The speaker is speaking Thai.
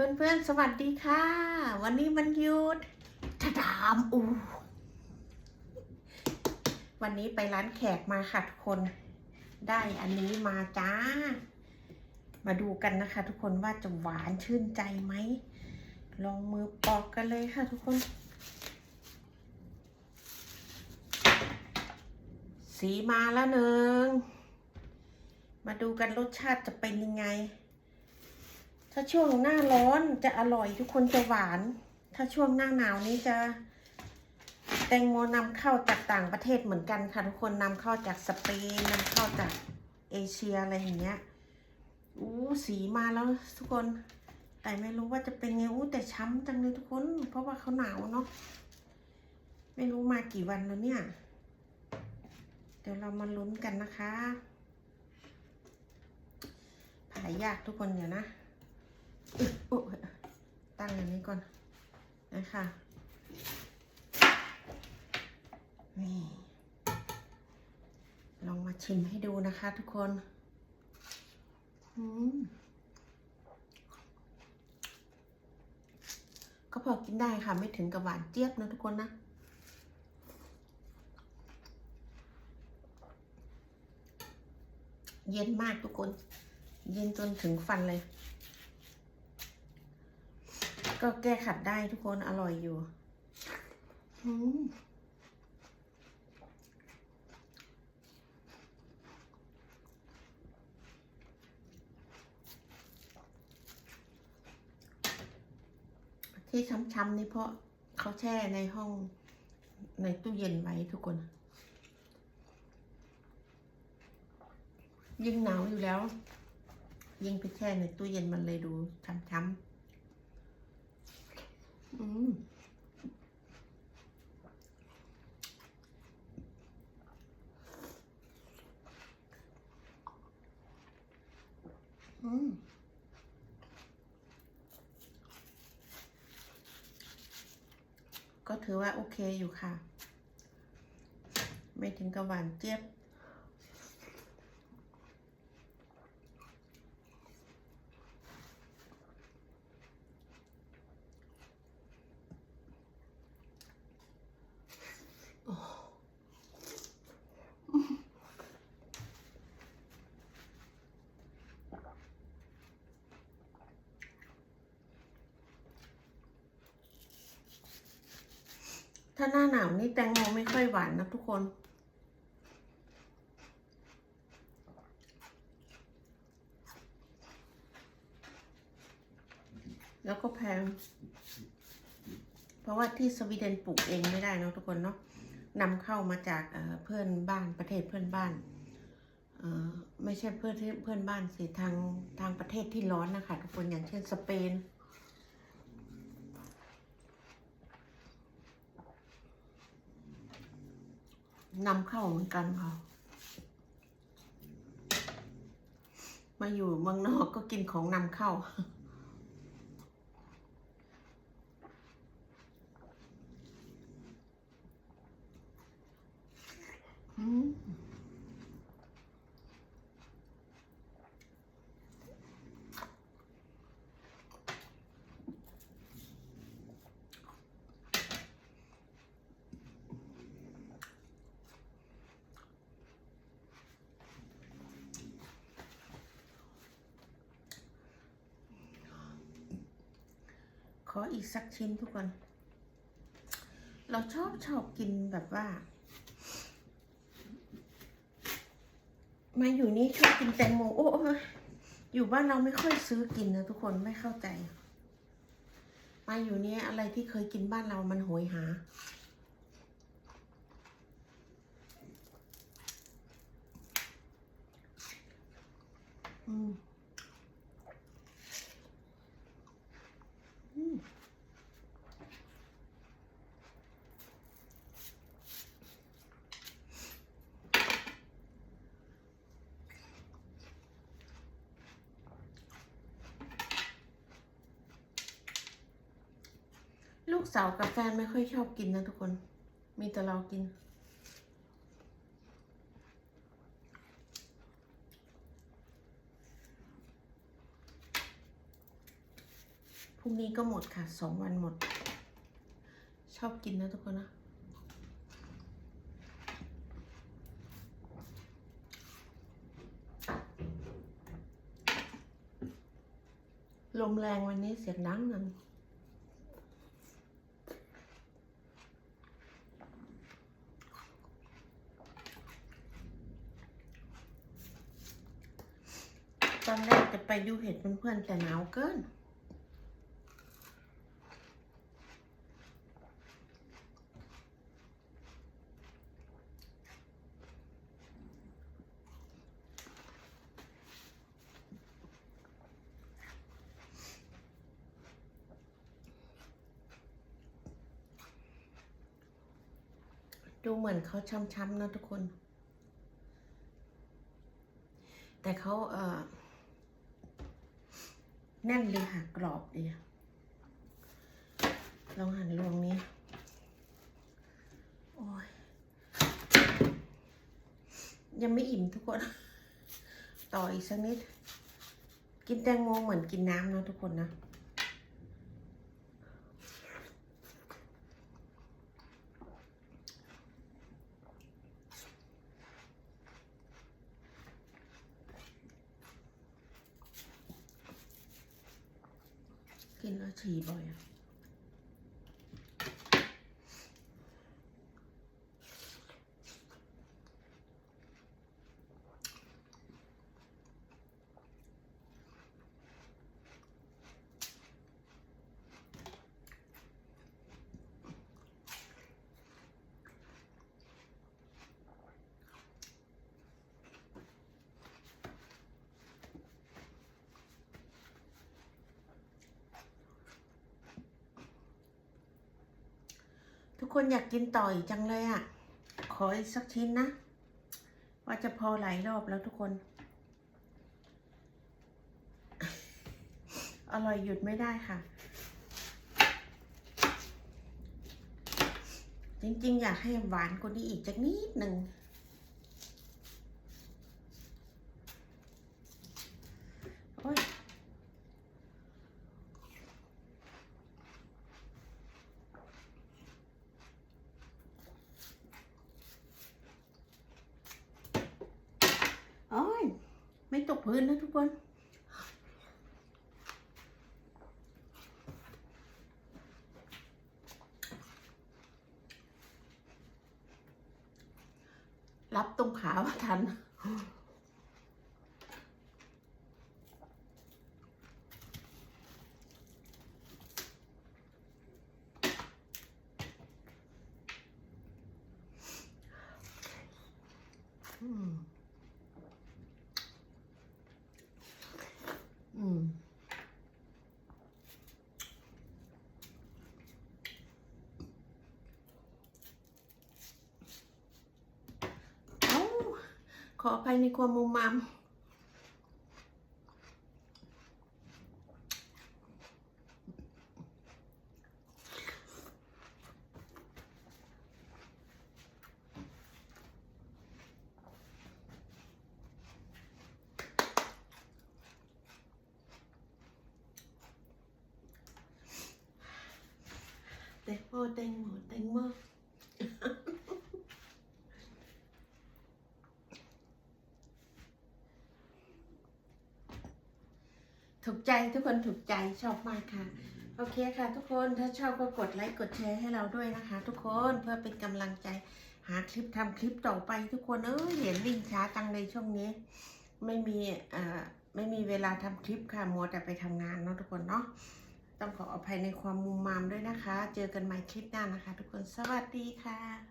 เพื่อนๆ สวัสดีค่ะ วันนี้มันหยุดทะดามอูวันนี้ไปร้านแขกมาค่ะทุกคน ได้อันนี้มาจ้า มาดูกันนะคะ ทุกคนว่าจะหวานชื่นใจไหม ลองมือปอกกันเลยค่ะทุกคน สีมาแล้วหนึ่ง มาดูกันรสชาติจะเป็นยังไงาช่วงหน้าร้อนจะอร่อยทุกคนจะหวาน ถ้าช่วงหน้าหนาวนี้จะ แตงโมนำเข้าจากต่างประเทศเหมือนกันค่ะทุกคนนำเข้าจากสเปนนำเข้าจากเอเชียอะไรอย่างเงี้ยอู้สีมาแล้วทุกคน แต่ไม่รู้ว่าจะเป็นไงอู้แต่ช้ำจังเลยทุกคน เพราะว่าเขาหนาวเนาะไม่รู้มากี่วันแล้วเนี่ย เดี๋ยวเรามาลุ้นกันนะคะผ่ายยากทุกคนเดี๋ยวนะ ตั้งอย่างนี้ก่อนนะคะนี่ลองมาชิมให้ดูนะคะทุกคนก็พอกินได้ค่ะ ไม่ถึงกับหวานเจี๊ยบนะทุกคนนะเย็นมากทุกคน เย็นจนถึงฟันเลย ก็แก้ขัดได้ทุกคนอร่อยอยู่ที่ช้ำๆนี่เพราะเขาแช่ในห้องในตู้เย็นไว้ทุกคน ยิ่งหนาวอยู่แล้ว ยิ่งไปแช่ในตู้เย็นมันเลยดูช้ำๆ อืมอืมก็ถือว่าโอเคอยู่ค่ะ ไม่ถึงกับหวานเจี๊ยบ ถ้าหน้าหนาวนี่แตงโมไม่ค่อยหวานนะทุกคน แล้วก็แพง เพราะว่าที่สวีเดนปลูกเองไม่ได้นะทุกคนเนาะนำเข้ามาจากเพื่อนบ้านประเทศเพื่อนบ้านเอ่อไม่ใช่เพื่อนเพื่อนบ้านสิทางทางประเทศที่ร้อนนะคะทุกคนอย่างเช่นสเปน นำเข้าเหมือนกันค่ะ มาอยู่เมืองนอกก็กินของนำเข้า ออีกสักชิ้นทุกคน เราชอบชอบกินแบบว่า มาอยู่นี่ชอบกินแตงโมโอ้อยอยู่บ้านเราไม่ค่อยซื้อกินนะทุกคนไม่เข้าใจ มาอยู่นี่อะไรที่เคยกินบ้านเรามันโหยหาอืม ลูกสาวกับแฟนไม่ค่อยชอบกินนะทุกคน มีแต่เรากิน พรุ่งนี้ก็หมดค่ะ สองวันหมด ชอบกินนะทุกคนนะลมแรงวันนี้เสียงดังหนึ่ง อนแรกจะไปดูเห็ดเพื่อนๆแต่หนาวเกิน ดูเหมือนเขาช้ำๆนะทุกคน แต่เขาเอ่อ แน่นเลยค่ะกรอบดีอะลองหั่นลวงนี้ โอ้ย ยังไม่อิ่มทุกคน ต่ออีกสักนิด กินแตงโมเหมือนกินน้ำนะทุกคนนะ กินแล้วฉี่บ่อยอะ ทุกคนอยากกินต่ออีกจังเลยอะ่ะ ขออีกสักชิ้นนะ ว่าจะพอหลายรอบแล้วทุกคน อร่อยหยุดไม่ได้ค่ะ จริงๆ อยากให้หวานกว่านี้อีกจักนิดหนึ่ง โอ้ย โอ้ย ไม่ตกพื้นนะทุกคนรับตรงขาว่าทัน อืม อืม เอ้า ขออภัยในความมุมมามแตงโมแตงโมแตงโม ใจทุกคนถูกใจชอบมากค่ะ โอเคค่ะ ทุกคนถ้าชอบก็กดไลค์กดแชร์ให้เราด้วยนะคะ ทุกคนเพื่อเป็นกำลังใจหาคลิปทำคลิปต่อไป ทุกคนเออเห็นวิ่งช้าจังเลยช่วงนี้ ไม่มีอ่าไม่มีเวลาทำคลิปค่ะมัวแต่ไปทำงานเนาะทุกคนเนาะต้องขออภัยในความมุมมามด้วยนะคะ เจอกันใหม่คลิปหน้านะคะ ทุกคนสวัสดีค่ะ